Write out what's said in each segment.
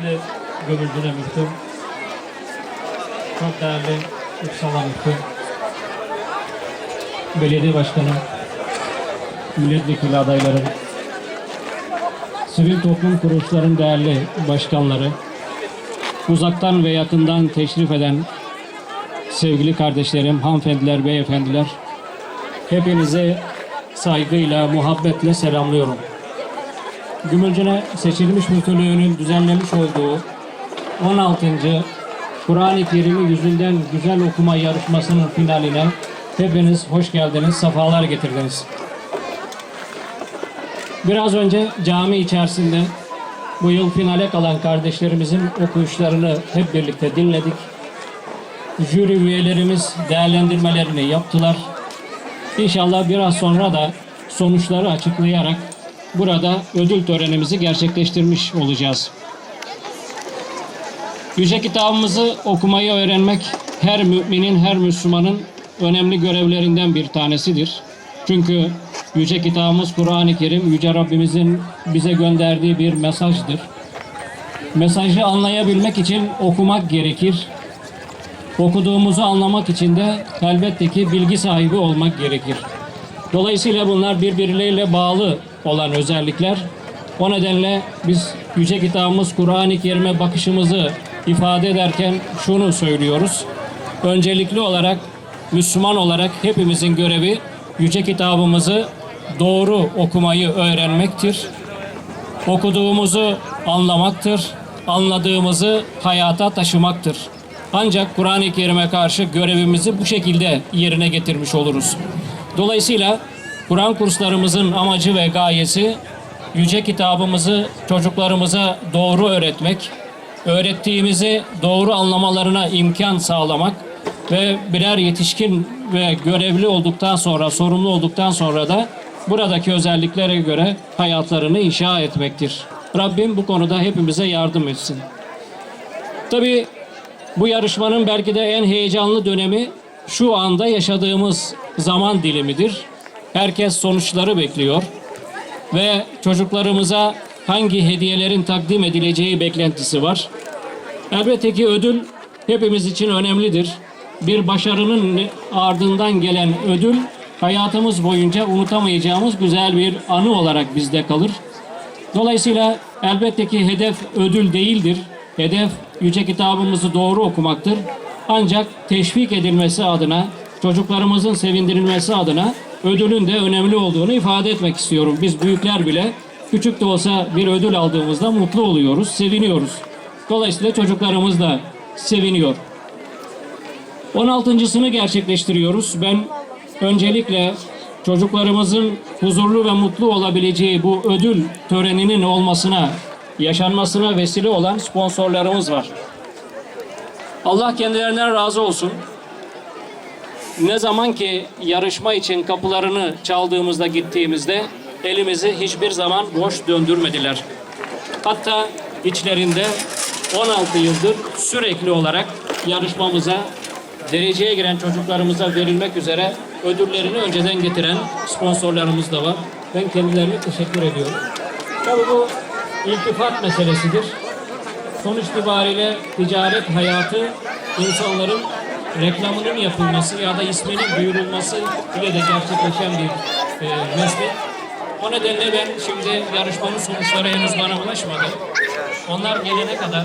kıymetli Gömülcüne Müftüm, çok değerli Üksala Müftüm, belediye başkanım, milletvekili adaylarım, sivil toplum kuruluşların değerli başkanları, uzaktan ve yakından teşrif eden sevgili kardeşlerim, hanımefendiler, beyefendiler, hepinizi saygıyla, muhabbetle selamlıyorum. Gümülcüne seçilmiş müftülüğünün düzenlemiş olduğu 16. Kur'an-ı Kerim'i yüzünden güzel okuma yarışmasının finaline hepiniz hoş geldiniz, sefalar getirdiniz. Biraz önce cami içerisinde bu yıl finale kalan kardeşlerimizin okuyuşlarını hep birlikte dinledik. Jüri üyelerimiz değerlendirmelerini yaptılar. İnşallah biraz sonra da sonuçları açıklayarak burada ödül törenimizi gerçekleştirmiş olacağız. Yüce kitabımızı okumayı öğrenmek her müminin, her Müslümanın önemli görevlerinden bir tanesidir. Çünkü Yüce kitabımız Kur'an-ı Kerim Yüce Rabbimizin bize gönderdiği bir mesajdır. Mesajı anlayabilmek için okumak gerekir. Okuduğumuzu anlamak için de elbette ki bilgi sahibi olmak gerekir. Dolayısıyla bunlar birbirleriyle bağlı olan özellikler. O nedenle biz Yüce Kitabımız Kur'an-ı Kerim'e bakışımızı ifade ederken şunu söylüyoruz. Öncelikli olarak Müslüman olarak hepimizin görevi Yüce Kitabımızı doğru okumayı öğrenmektir. Okuduğumuzu anlamaktır. Anladığımızı hayata taşımaktır. Ancak Kur'an-ı Kerim'e karşı görevimizi bu şekilde yerine getirmiş oluruz. Dolayısıyla Kur'an kurslarımızın amacı ve gayesi yüce kitabımızı çocuklarımıza doğru öğretmek, öğrettiğimizi doğru anlamalarına imkan sağlamak ve birer yetişkin ve görevli olduktan sonra, sorumlu olduktan sonra da buradaki özelliklere göre hayatlarını inşa etmektir. Rabbim bu konuda hepimize yardım etsin. Tabii bu yarışmanın belki de en heyecanlı dönemi şu anda yaşadığımız zaman dilimidir. Herkes sonuçları bekliyor ve çocuklarımıza hangi hediyelerin takdim edileceği beklentisi var. Elbette ki ödül hepimiz için önemlidir. Bir başarının ardından gelen ödül hayatımız boyunca unutamayacağımız güzel bir anı olarak bizde kalır. Dolayısıyla elbette ki hedef ödül değildir. Hedef yüce kitabımızı doğru okumaktır. Ancak teşvik edilmesi adına, çocuklarımızın sevindirilmesi adına ödülün de önemli olduğunu ifade etmek istiyorum. Biz büyükler bile küçük de olsa bir ödül aldığımızda mutlu oluyoruz, seviniyoruz. Dolayısıyla çocuklarımız da seviniyor. 16.sını gerçekleştiriyoruz. Ben öncelikle çocuklarımızın huzurlu ve mutlu olabileceği bu ödül töreninin olmasına, yaşanmasına vesile olan sponsorlarımız var. Allah kendilerinden razı olsun. Ne zaman ki yarışma için kapılarını çaldığımızda gittiğimizde elimizi hiçbir zaman boş döndürmediler. Hatta içlerinde 16 yıldır sürekli olarak yarışmamıza dereceye giren çocuklarımıza verilmek üzere ödüllerini önceden getiren sponsorlarımız da var. Ben kendilerine teşekkür ediyorum. Tabii bu iltifat meselesidir. Sonuç itibariyle ticaret hayatı insanların reklamının yapılması ya da isminin duyurulması ile de gerçekleşen bir e, meslek. O nedenle ben şimdi yarışmanın sonuçları henüz bana ulaşmadı. Onlar gelene kadar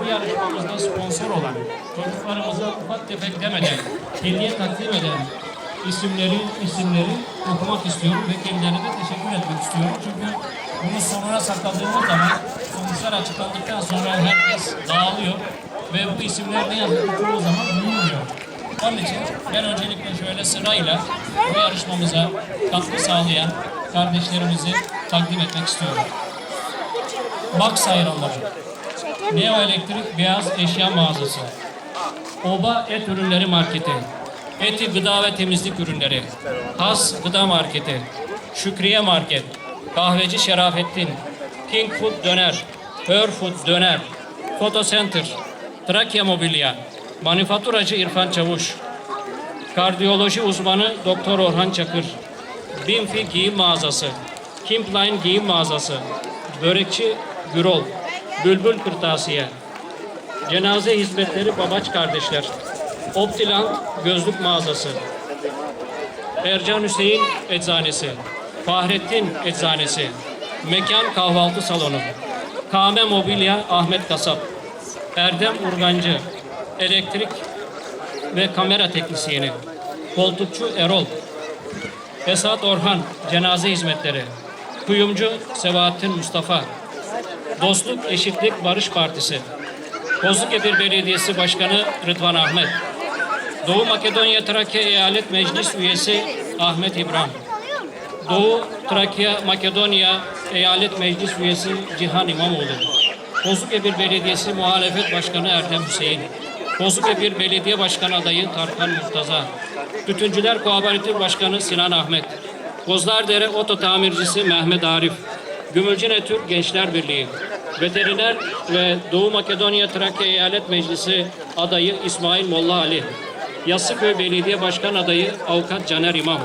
bu yarışmamızda sponsor olan çocuklarımıza ufak tefek demeden hediye takdim eden isimleri isimleri okumak istiyorum ve kendilerine de teşekkür etmek istiyorum. Çünkü bunu sonuna sakladığımız zaman sonuçlar açıklandıktan sonra herkes dağılıyor ve bu isimler ne çoğu zaman duyulmuyor. Onun için ben öncelikle şöyle sırayla bu yarışmamıza katkı sağlayan kardeşlerimizi takdim etmek istiyorum. Max Ayranları, Neo Elektrik Beyaz Eşya Mağazası, Oba Et Ürünleri Marketi, Eti Gıda ve Temizlik Ürünleri, Has Gıda Marketi, Şükriye Market, Kahveci Şerafettin, King Food Döner, Her Food Döner, Photo Center, Trakya Mobilya, Manifaturacı İrfan Çavuş, Kardiyoloji uzmanı Doktor Orhan Çakır, Binfi Giyim Mağazası, Kimpline Giyim Mağazası, Börekçi Gürol, Bülbül Kırtasiye, Cenaze Hizmetleri Babaç Kardeşler, Optiland Gözlük Mağazası, Ercan Hüseyin Eczanesi, Fahrettin Eczanesi, Mekan Kahvaltı Salonu, Kame Mobilya Ahmet Kasap, Erdem Urgancı, Elektrik ve Kamera Teknisyeni, Koltukçu Erol, Esat Orhan, Cenaze Hizmetleri, Kuyumcu Sebahattin Mustafa, Dostluk, Eşitlik, Barış Partisi, Bozukebir Belediyesi Başkanı Rıdvan Ahmet, Doğu Makedonya Trakya Eyalet Meclis Üyesi Ahmet İbrahim, Doğu Trakya Makedonya Eyalet Meclis Üyesi Cihan İmamoğlu, Bozukebir Belediyesi Muhalefet Başkanı Ertem Hüseyin, Bozukebir Belediye Başkanı adayı Tarkan Murtaza, Tütüncüler Kooperatif Başkanı Sinan Ahmet, Bozlardere Oto Tamircisi Mehmet Arif, Gümülcine Türk Gençler Birliği, Veteriner ve Doğu Makedonya Trakya Eyalet Meclisi adayı İsmail Molla Ali, Yassıköy Belediye Başkan adayı Avukat Caner İmam,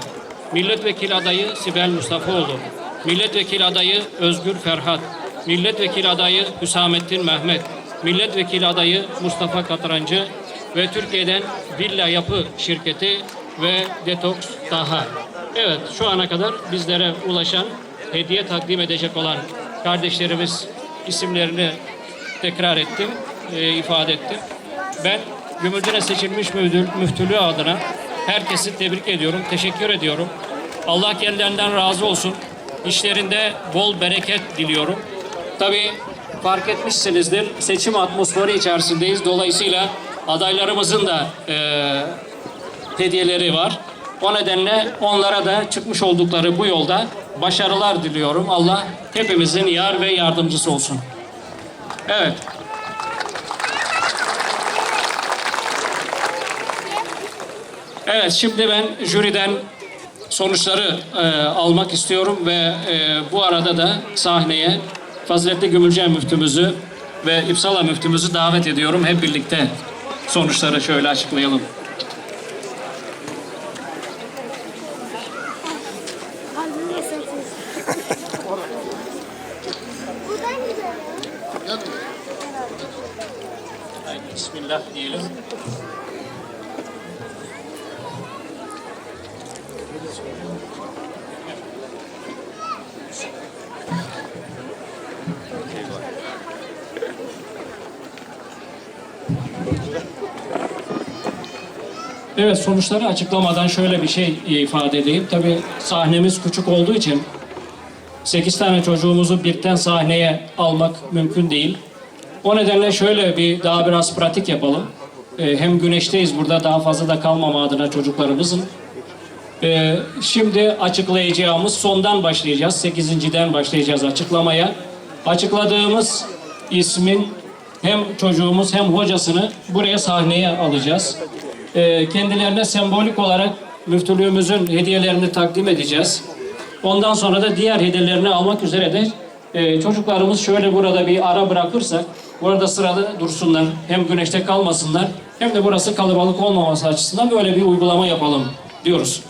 Milletvekili adayı Sibel Mustafaoğlu, Milletvekili adayı Özgür Ferhat, Milletvekili adayı Hüsamettin Mehmet, Milletvekili adayı Mustafa Katrancı ve Türkiye'den Villa Yapı Şirketi ve Detox Daha. Evet şu ana kadar bizlere ulaşan hediye takdim edecek olan kardeşlerimiz isimlerini tekrar ettim, e, ifade ettim. Ben Gümüldüne seçilmiş müftülüğü adına herkesi tebrik ediyorum, teşekkür ediyorum. Allah kendilerinden razı olsun. İşlerinde bol bereket diliyorum. Tabii fark etmişsinizdir seçim atmosferi içerisindeyiz. Dolayısıyla adaylarımızın da e, hediyeleri var. O nedenle onlara da çıkmış oldukları bu yolda başarılar diliyorum. Allah hepimizin yar ve yardımcısı olsun. Evet. Evet, şimdi ben jüriden sonuçları e, almak istiyorum ve e, bu arada da sahneye Faziletli Gümülcen müftümüzü ve İpsala müftümüzü davet ediyorum. Hep birlikte sonuçları şöyle açıklayalım. Buradan gidelim. Evet sonuçları açıklamadan şöyle bir şey ifade edeyim. Tabii sahnemiz küçük olduğu için 8 tane çocuğumuzu birden sahneye almak mümkün değil. O nedenle şöyle bir daha biraz pratik yapalım. Ee, hem güneşteyiz burada daha fazla da kalmama adına çocuklarımızın. Ee, şimdi açıklayacağımız sondan başlayacağız. Sekizinciden başlayacağız açıklamaya. Açıkladığımız ismin hem çocuğumuz hem hocasını buraya sahneye alacağız. Ee, kendilerine sembolik olarak müftülüğümüzün hediyelerini takdim edeceğiz. Ondan sonra da diğer hediyelerini almak üzere de e, çocuklarımız şöyle burada bir ara bırakırsak burada sırada dursunlar. Hem güneşte kalmasınlar hem de burası kalabalık olmaması açısından böyle bir uygulama yapalım diyoruz.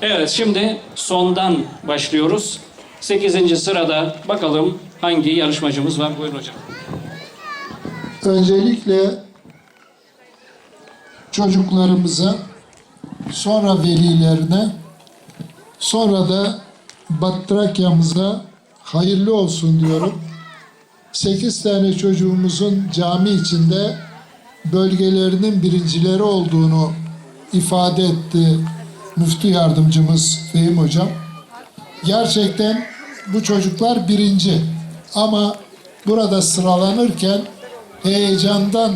Evet şimdi sondan başlıyoruz. 8. sırada bakalım hangi yarışmacımız var. Buyurun hocam. Öncelikle çocuklarımıza, sonra velilerine, sonra da Batrakya'mıza hayırlı olsun diyorum. Sekiz tane çocuğumuzun cami içinde bölgelerinin birincileri olduğunu ifade etti müftü yardımcımız Fehim Hocam. Gerçekten bu çocuklar birinci ama burada sıralanırken heyecandan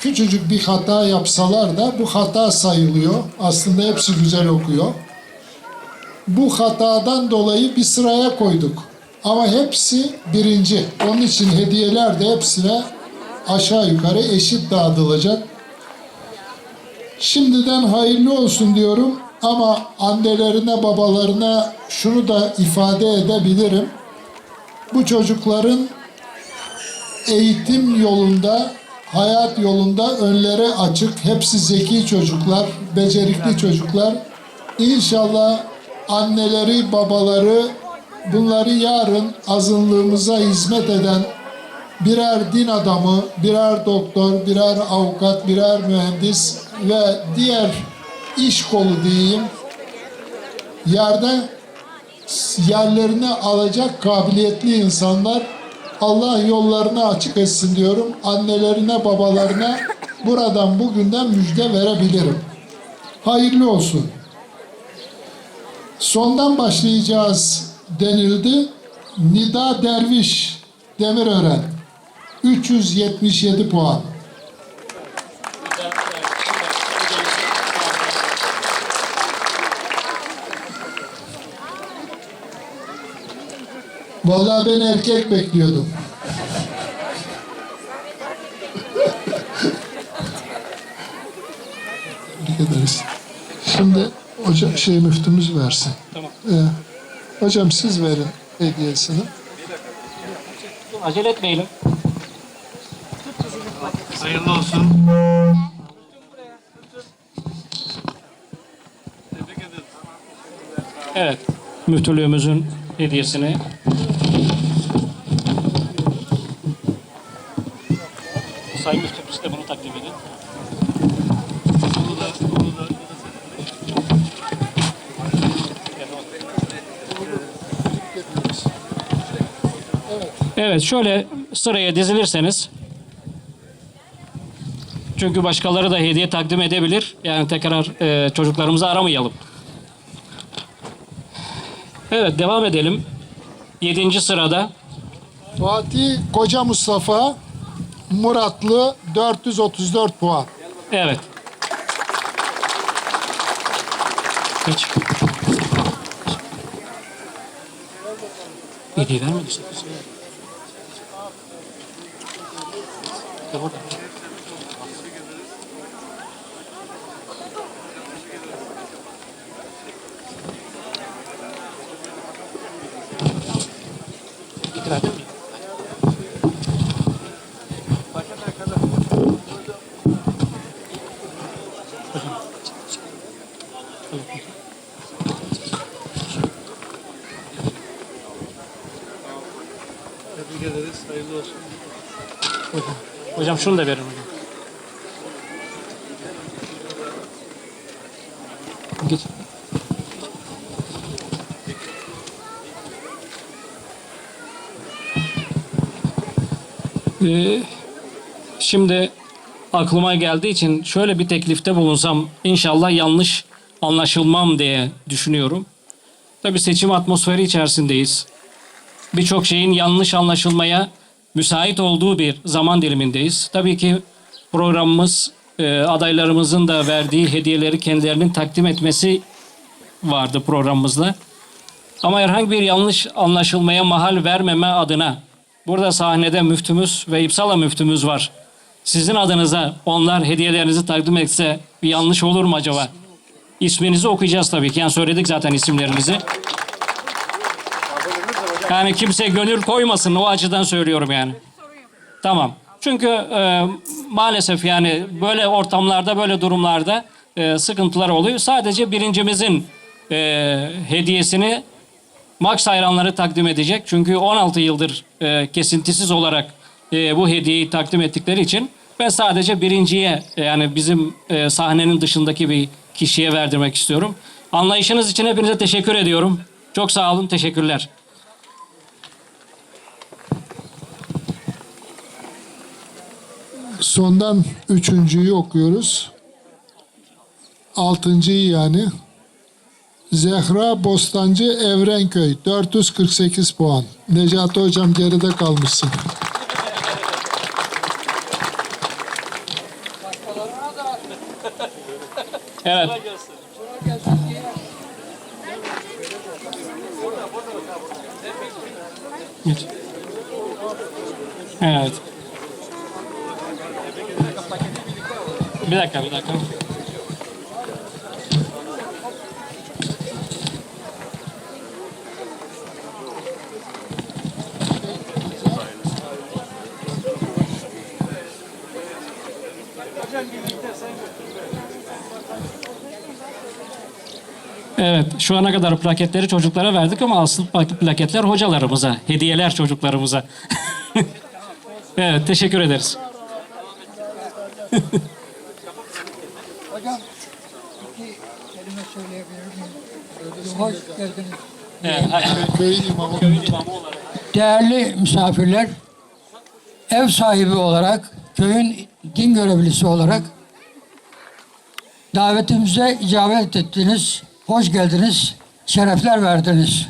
küçücük bir hata yapsalar da bu hata sayılıyor. Aslında hepsi güzel okuyor. Bu hatadan dolayı bir sıraya koyduk. Ama hepsi birinci. Onun için hediyeler de hepsine aşağı yukarı eşit dağıtılacak. Şimdiden hayırlı olsun diyorum ama annelerine babalarına şunu da ifade edebilirim. Bu çocukların eğitim yolunda, hayat yolunda önlere açık. Hepsi zeki çocuklar, becerikli çocuklar. İnşallah anneleri, babaları bunları yarın azınlığımıza hizmet eden birer din adamı, birer doktor, birer avukat, birer mühendis ve diğer iş kolu diyeyim yerde yerlerini alacak kabiliyetli insanlar Allah yollarını açık etsin diyorum. Annelerine, babalarına buradan bugünden müjde verebilirim. Hayırlı olsun. Sondan başlayacağız denildi. Nida Derviş Demirören 377 puan. Vallahi ben erkek bekliyordum. Ederiz. Şimdi hocam şey müftümüz versin. Tamam. Ee, hocam siz verin hediyesini. Acele etmeyelim. Hayırlı olsun. Evet. Müftülüğümüzün hediyesini Sayın Müftümüz de bunu takdim edin. Evet şöyle sıraya dizilirseniz çünkü başkaları da hediye takdim edebilir. Yani tekrar e, çocuklarımızı aramayalım. Evet devam edelim. Yedinci sırada Fatih Koca Mustafa Muratlı 434 puan. evet. Geç. Hediye vermedi sakız. Ya hocam şunu da verin hocam. Geç. Ee, şimdi aklıma geldiği için şöyle bir teklifte bulunsam inşallah yanlış anlaşılmam diye düşünüyorum. Tabii seçim atmosferi içerisindeyiz birçok şeyin yanlış anlaşılmaya müsait olduğu bir zaman dilimindeyiz. Tabii ki programımız e, adaylarımızın da verdiği hediyeleri kendilerinin takdim etmesi vardı programımızda. Ama herhangi bir yanlış anlaşılmaya mahal vermeme adına burada sahnede müftümüz ve İpsala müftümüz var. Sizin adınıza onlar hediyelerinizi takdim etse bir yanlış olur mu acaba? İsminizi okuyacağız tabii ki. Yani söyledik zaten isimlerinizi. Yani kimse gönül koymasın o açıdan söylüyorum yani. Tamam. Çünkü e, maalesef yani böyle ortamlarda böyle durumlarda e, sıkıntılar oluyor. Sadece birincimizin e, hediyesini Max hayranları takdim edecek. Çünkü 16 yıldır e, kesintisiz olarak e, bu hediyeyi takdim ettikleri için ben sadece birinciye e, yani bizim e, sahnenin dışındaki bir kişiye verdirmek istiyorum. Anlayışınız için hepinize teşekkür ediyorum. Çok sağ olun, teşekkürler. Sondan üçüncüyü okuyoruz. Altıncıyı yani. Zehra Bostancı Evrenköy 448 puan. Necati Hocam geride kalmışsın. Evet. Evet. Bir dakika, bir dakika. Evet, şu ana kadar plaketleri çocuklara verdik ama asıl plaketler hocalarımıza, hediyeler çocuklarımıza. Evet, teşekkür ederiz. söyleyebilir miyim? Hoş geldiniz. Köyün imamı. Değerli misafirler, ev sahibi olarak, köyün din görevlisi olarak davetimize icabet ettiniz, hoş geldiniz, şerefler verdiniz.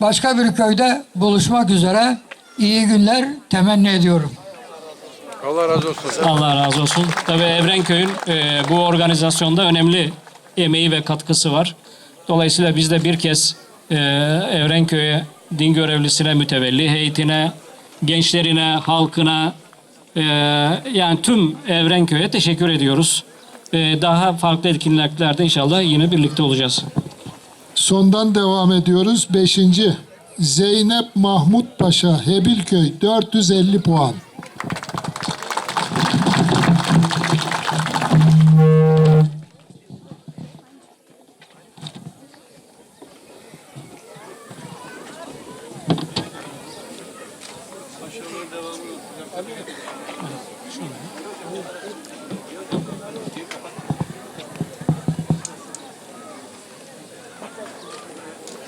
Başka bir köyde buluşmak üzere iyi günler temenni ediyorum. Allah razı olsun. Allah razı olsun. Tabii Evrenköy'ün e, bu organizasyonda önemli emeği ve katkısı var. Dolayısıyla biz de bir kez e, Evrenköy'e, din görevlisine, mütevelli heyetine, gençlerine, halkına, e, yani tüm Evrenköy'e teşekkür ediyoruz. E, daha farklı etkinliklerde inşallah yine birlikte olacağız. Sondan devam ediyoruz. Beşinci. Zeynep Mahmut Paşa, Hebilköy 450 puan.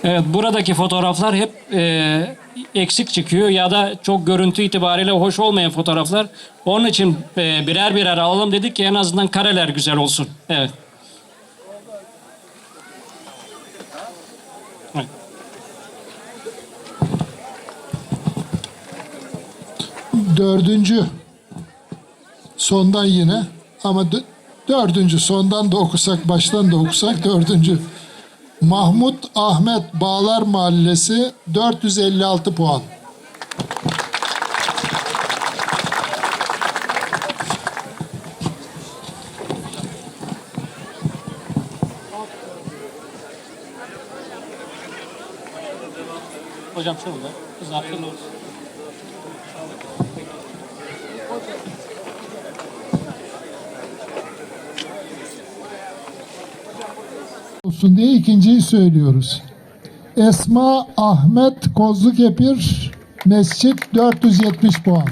Evet, buradaki fotoğraflar hep e, eksik çıkıyor ya da çok görüntü itibariyle hoş olmayan fotoğraflar. Onun için e, birer birer alalım dedik ki en azından kareler güzel olsun. Evet. Dördüncü. Sondan yine. Ama dö- dördüncü. Sondan da okusak, baştan da okusak dördüncü. Mahmut Ahmet Bağlar Mahallesi 456 puan. Hocam şurada. Kızartın olsun. Olsun diye ikinciyi söylüyoruz. Esma Ahmet Kozlukepir Mescit 470 puan.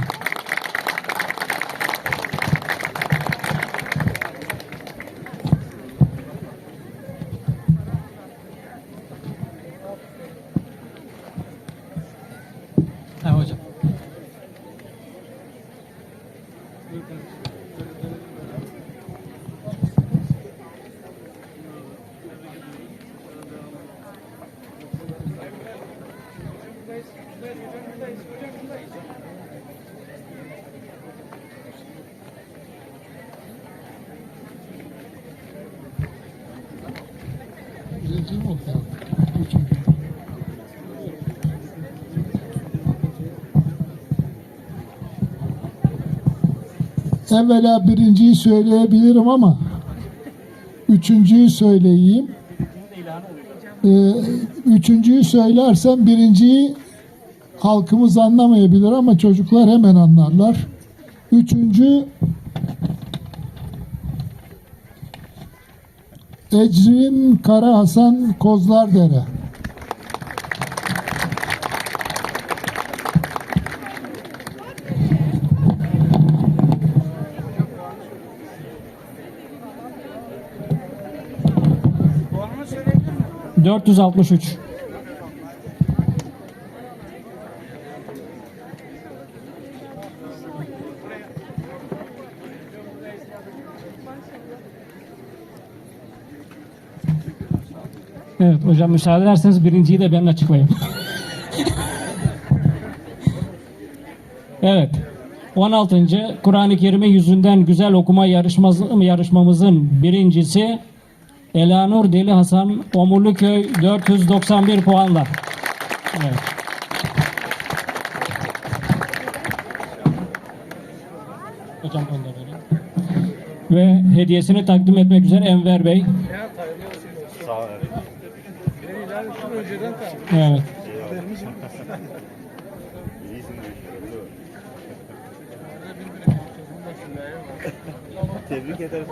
Ha hocam. Birinci mi oldu? Üçüncü. Evvela birinciyi söyleyebilirim ama üçüncüyü söyleyeyim. Ee, üçüncüyü söylersem birinciyi halkımız anlamayabilir ama çocuklar hemen anlarlar. Üçüncü Ecrin Kara Hasan Kozlardere. 463. Evet hocam müsaade ederseniz birinciyi de ben açıklayayım. evet. 16. Kur'an-ı Kerim'i yüzünden güzel okuma yarışmamızın birincisi Elanur Deli Hasan Omurluköy 491 puanla. Evet. Hocam. Ve hediyesini takdim etmek üzere Enver Bey. Evet. Tebrik ederiz.